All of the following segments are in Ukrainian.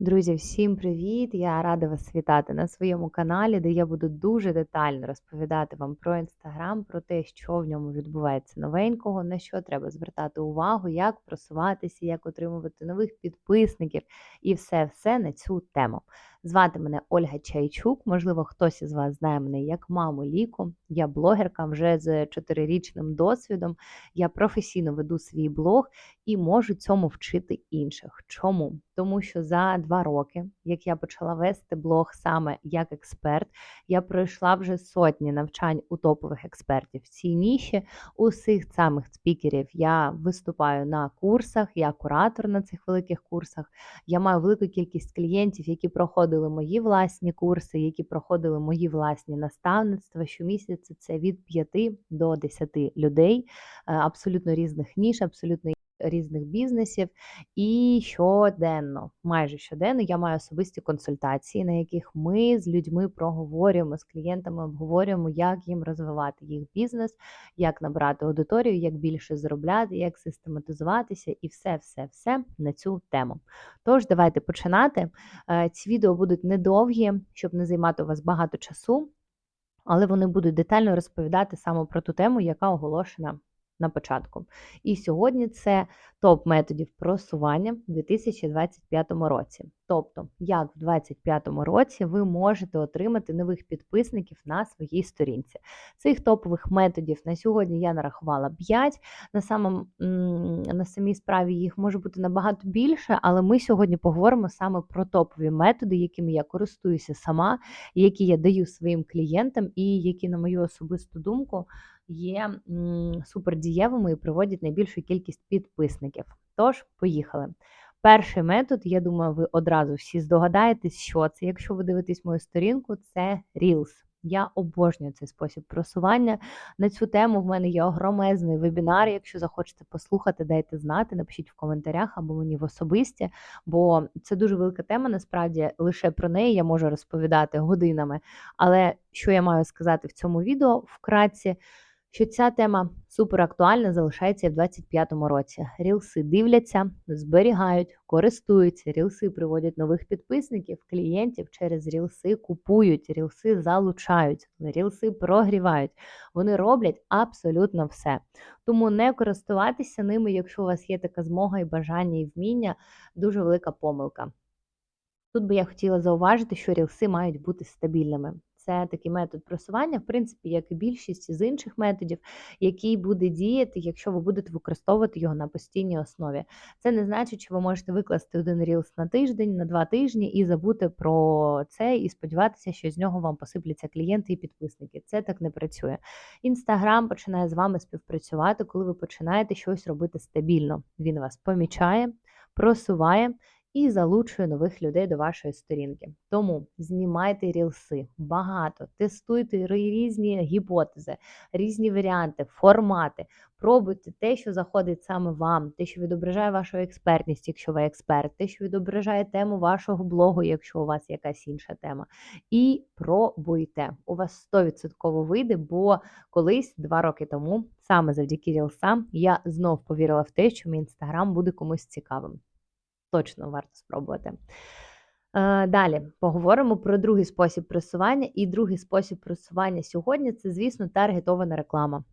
Друзі, всім привіт! Я рада вас вітати на своєму каналі, де я буду дуже детально розповідати вам про інстаграм, про те, що в ньому відбувається новенького, на що треба звертати увагу, як просуватися, як отримувати нових підписників і все-все на цю тему. Звати мене Ольга Чайчук. Можливо, хтось із вас знає мене як маму Ліку. Я блогерка вже з чотирирічним досвідом. Я професійно веду свій блог і можу цьому вчити інших. Чому? Тому що за два роки, як я почала вести блог саме як експерт, я пройшла вже сотні навчань у топових експертів в цій ніші. Усіх самих спікерів я виступаю на курсах, я куратор на цих великих курсах. Я маю велику кількість клієнтів, які проходили мої власні курси, які проходили мої власні наставництва. Щомісяця це від 5 до 10 людей, е, абсолютно різних ніж, абсолютно різних бізнесів. І щоденно, майже щоденно, я маю особисті консультації, на яких ми з людьми проговорюємо з клієнтами, обговорюємо, як їм розвивати їх бізнес, як набрати аудиторію, як більше заробляти, як систематизуватися, і все, все, все на цю тему. Тож, давайте починати. Е, ці відео будуть недовгі, щоб не займати у вас багато часу. Але вони будуть детально розповідати саме про ту тему, яка оголошена на початку. І сьогодні це топ методів просування в 2025 році. Тобто, як в 2025 році ви можете отримати нових підписників на своїй сторінці. Цих топових методів на сьогодні я нарахувала 5. На самом, на самій справі їх може бути набагато більше, але ми сьогодні поговоримо саме про топові методи, якими я користуюся сама, які я даю своїм клієнтам, і які, на мою особисту думку, є супердієвими і приводять найбільшу кількість підписників. Тож, поїхали. Перший метод, я думаю, ви одразу всі здогадаєтесь, що це. Якщо ви дивитесь мою сторінку, це Reels. Я обожнюю цей спосіб просування. На цю тему в мене є огромезний вебінар. Якщо захочете послухати, дайте знати, напишіть в коментарях або мені в особисті, бо це дуже велика тема. Насправді лише про неї я можу розповідати годинами. Але що я маю сказати в цьому відео вкратці? Що ця тема супер актуальна залишається в 2025 році. Рілси дивляться, зберігають, користуються, рілси приводять нових підписників, клієнтів через рілси купують, рілси залучають, рілси прогрівають. Вони роблять абсолютно все. Тому не користуватися ними, якщо у вас є така змога і бажання і вміння, дуже велика помилка. Тут би я хотіла зауважити, що рілси мають бути стабільними це такий метод просування, в принципі, як і більшість з інших методів, який буде діяти, якщо ви будете використовувати його на постійній основі. Це не значить, що ви можете викласти один рілс на тиждень, на два тижні і забути про це, і сподіватися, що з нього вам посипляться клієнти і підписники. Це так не працює. Інстаграм починає з вами співпрацювати, коли ви починаєте щось робити стабільно. Він вас помічає, просуває і залучує нових людей до вашої сторінки. Тому знімайте рілси багато, тестуйте різні гіпотези, різні варіанти, формати. Пробуйте те, що заходить саме вам, те, що відображає вашу експертність, якщо ви експерт, те, що відображає тему вашого блогу, якщо у вас якась інша тема. І пробуйте. У вас 100% вийде, бо колись, два роки тому, саме завдяки рілсам, я знов повірила в те, що мій інстаграм буде комусь цікавим точно варто спробувати. Е, далі поговоримо про другий спосіб просування. І другий спосіб просування сьогодні це, звісно, таргетована реклама.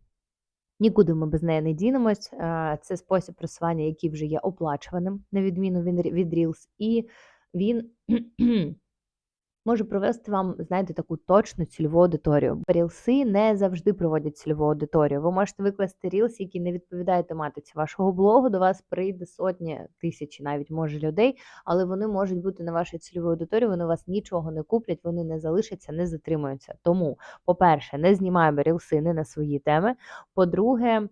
Нікуди ми без неї не дінемось. Е, це спосіб просування, який вже є оплачуваним, на відміну від Reels, і він може провести вам, знаєте, таку точну цільову аудиторію. Рілси не завжди проводять цільову аудиторію. Ви можете викласти рілс, який не відповідає тематиці вашого блогу. До вас прийде сотні тисячі, навіть може людей, але вони можуть бути на вашій цільовій аудиторії. Вони вас нічого не куплять, вони не залишаться, не затримуються. Тому, по-перше, не знімаємо рілси не на свої теми. По-друге,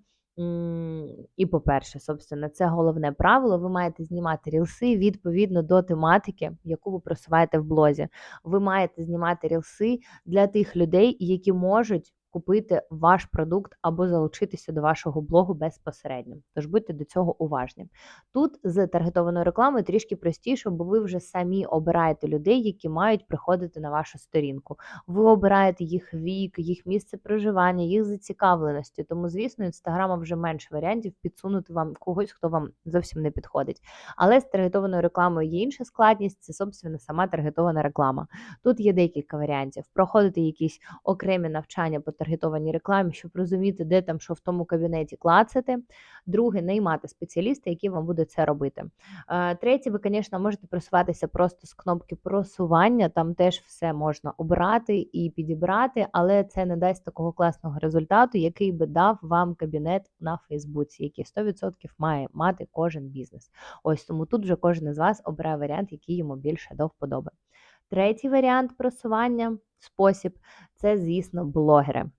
і, по-перше, собственно, це головне правило. Ви маєте знімати рілси відповідно до тематики, яку ви просуваєте в блозі. Ви маєте знімати рілси для тих людей, які можуть купити ваш продукт або залучитися до вашого блогу безпосередньо. Тож будьте до цього уважні. Тут з таргетованою рекламою трішки простіше, бо ви вже самі обираєте людей, які мають приходити на вашу сторінку. Ви обираєте їх вік, їх місце проживання, їх зацікавленості. Тому, звісно, інстаграма вже менше варіантів підсунути вам когось, хто вам зовсім не підходить. Але з таргетованою рекламою є інша складність, це собственно сама таргетована реклама. Тут є декілька варіантів. Проходити якісь окремі навчання по таргетованій рекламі, щоб розуміти, де там що в тому кабінеті клацати. Друге, наймати спеціаліста, який вам буде це робити. Е, Третє, ви, звісно, можете просуватися просто з кнопки просування, там теж все можна обрати і підібрати, але це не дасть такого класного результату, який би дав вам кабінет на Фейсбуці, який 100% має мати кожен бізнес. Ось тому тут вже кожен із вас обирає варіант, який йому більше до вподоби. Третій варіант просування, спосіб це, звісно, блогери.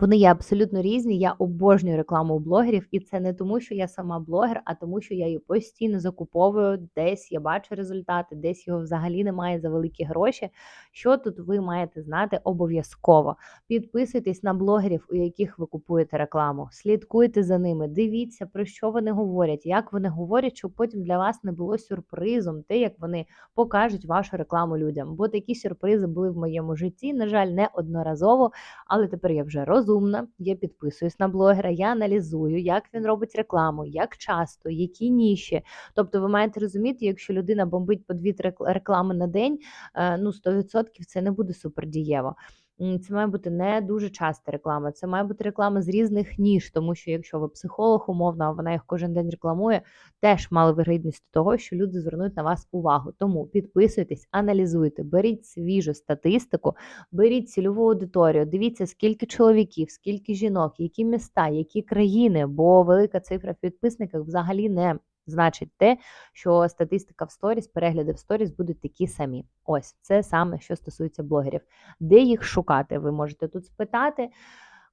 Вони є абсолютно різні. Я обожнюю рекламу у блогерів, і це не тому, що я сама блогер, а тому, що я її постійно закуповую. Десь я бачу результати, десь його взагалі немає за великі гроші. Що тут ви маєте знати обов'язково? Підписуйтесь на блогерів, у яких ви купуєте рекламу, слідкуйте за ними, дивіться, про що вони говорять, як вони говорять, щоб потім для вас не було сюрпризом, те, як вони покажуть вашу рекламу людям. Бо такі сюрпризи були в моєму житті, на жаль, не одноразово, але тепер я вже розумна, я підписуюсь на блогера, я аналізую, як він робить рекламу, як часто, які ніші. Тобто, ви маєте розуміти, якщо людина бомбить по дві реклами на день, е, ну 100% це не буде супердієво. Це має бути не дуже часта реклама, це має бути реклама з різних ніж, тому що якщо ви психолог, умовно, а вона їх кожен день рекламує, теж мали вигідність того, що люди звернуть на вас увагу. Тому підписуйтесь, аналізуйте, беріть свіжу статистику, беріть цільову аудиторію, дивіться, скільки чоловіків, скільки жінок, які міста, які країни, бо велика цифра в підписниках взагалі не значить те, що статистика в сторіс, перегляди в сторіс будуть такі самі. Ось це саме, що стосується блогерів. Де їх шукати? Ви можете тут спитати.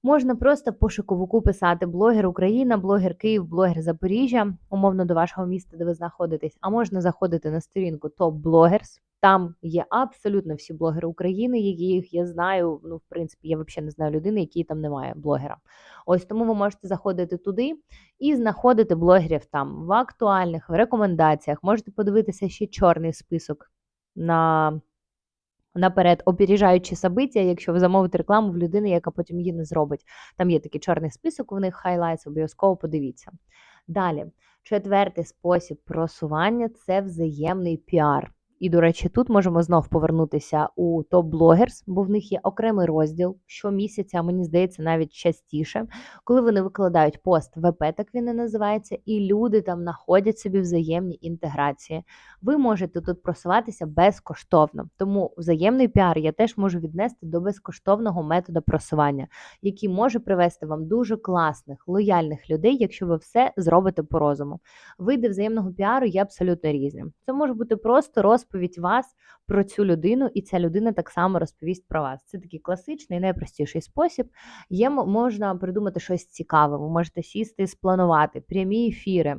Можна просто пошуковику писати блогер Україна, блогер Київ, блогер Запоріжжя, умовно до вашого міста, де ви знаходитесь, а можна заходити на сторінку Top Bloggers, там є абсолютно всі блогери України, яких я знаю. Ну, в принципі, я взагалі не знаю людини, якій там немає блогера. Ось тому ви можете заходити туди і знаходити блогерів там в актуальних в рекомендаціях. Можете подивитися ще чорний список на. Наперед, опережаючи собиття, якщо ви замовите рекламу в людини, яка потім її не зробить. Там є такий чорний список, у них хайлайтс, обов'язково подивіться. Далі, четвертий спосіб просування це взаємний піар. І, до речі, тут можемо знов повернутися у топ блогерс бо в них є окремий розділ щомісяця, мені здається, навіть частіше, коли вони викладають пост ВП, так він і називається, і люди там знаходять собі взаємні інтеграції. Ви можете тут просуватися безкоштовно. Тому взаємний піар я теж можу віднести до безкоштовного методу просування, який може привести вам дуже класних, лояльних людей, якщо ви все зробите по розуму. Види взаємного піару є абсолютно різні. Це може бути просто розповідь розповідь вас про цю людину, і ця людина так само розповість про вас. Це такий класичний, найпростіший спосіб. Є можна придумати щось цікаве. Ви можете сісти спланувати прямі ефіри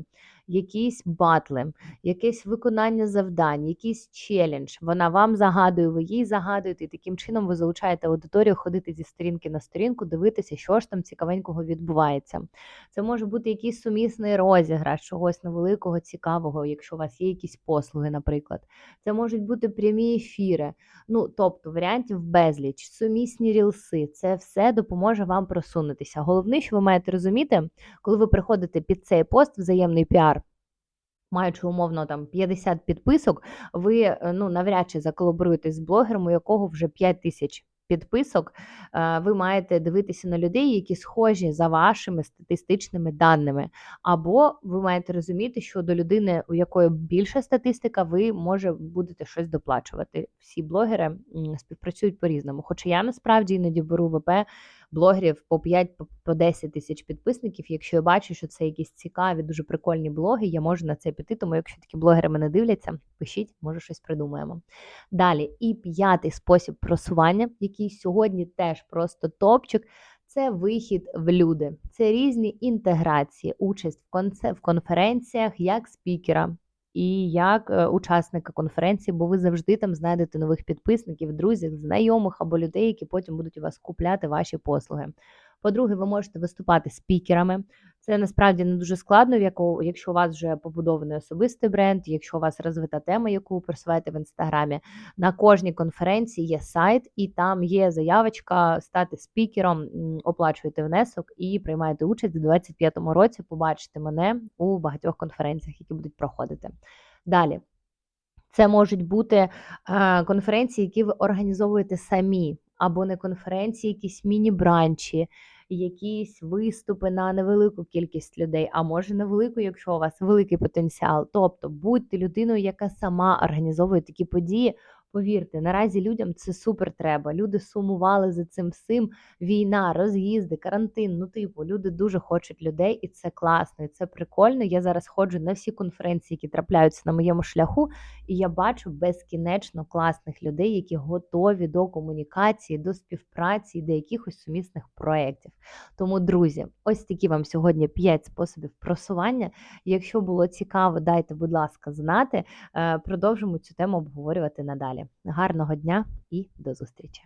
якісь батли, якесь виконання завдань, якийсь челендж. Вона вам загадує, ви їй загадуєте, і таким чином ви залучаєте аудиторію ходити зі сторінки на сторінку, дивитися, що ж там цікавенького відбувається. Це може бути якийсь сумісний розіграш, чогось невеликого, цікавого, якщо у вас є якісь послуги, наприклад. Це можуть бути прямі ефіри. Ну, тобто варіантів безліч, сумісні рілси. Це все допоможе вам просунутися. Головне, що ви маєте розуміти, коли ви приходите під цей пост, взаємний піар маючи умовно там 50 підписок, ви е, ну навряд чи заколаборуєтесь з блогером, у якого вже 5 тисяч підписок. Е, ви маєте дивитися на людей, які схожі за вашими статистичними даними. Або ви маєте розуміти, що до людини, у якої більша статистика, ви може будете щось доплачувати. Всі блогери співпрацюють по різному. Хоча я насправді іноді беру ВП блогерів по 5 по 10 тисяч підписників. Якщо я бачу, що це якісь цікаві, дуже прикольні блоги, я можу на це піти. Тому, якщо такі блогери мене дивляться, пишіть, може щось придумаємо. Далі, і п'ятий спосіб просування, який сьогодні теж просто топчик. Це вихід в люди, це різні інтеграції, участь в конференціях як спікера, і як е, учасника конференції, бо ви завжди там знайдете нових підписників, друзів, знайомих або людей, які потім будуть у вас купляти ваші послуги. По-друге, ви можете виступати спікерами. Це насправді не дуже складно, якщо у вас вже побудований особистий бренд, якщо у вас розвита тема, яку ви просуваєте в інстаграмі. На кожній конференції є сайт, і там є заявочка стати спікером, оплачуєте внесок і приймаєте участь у 25-му році. Побачите мене у багатьох конференціях, які будуть проходити. Далі. Це можуть бути е, конференції, які ви організовуєте самі, або не конференції, якісь міні-бранчі, якісь виступи на невелику кількість людей, а може на велику, якщо у вас великий потенціал. Тобто будьте людиною, яка сама організовує такі події. Повірте, наразі людям це супер треба. Люди сумували за цим всім. Війна, роз'їзди, карантин. Ну, типу, люди дуже хочуть людей, і це класно, і це прикольно. Я зараз ходжу на всі конференції, які трапляються на моєму шляху, і я бачу безкінечно класних людей, які готові до комунікації, до співпраці, і до якихось сумісних проєктів. Тому, друзі, ось такі вам сьогодні 5 способів просування. Якщо було цікаво, дайте, будь ласка, знати. Е, Продовжимо цю тему обговорювати надалі. Гарного дня і до зустрічі!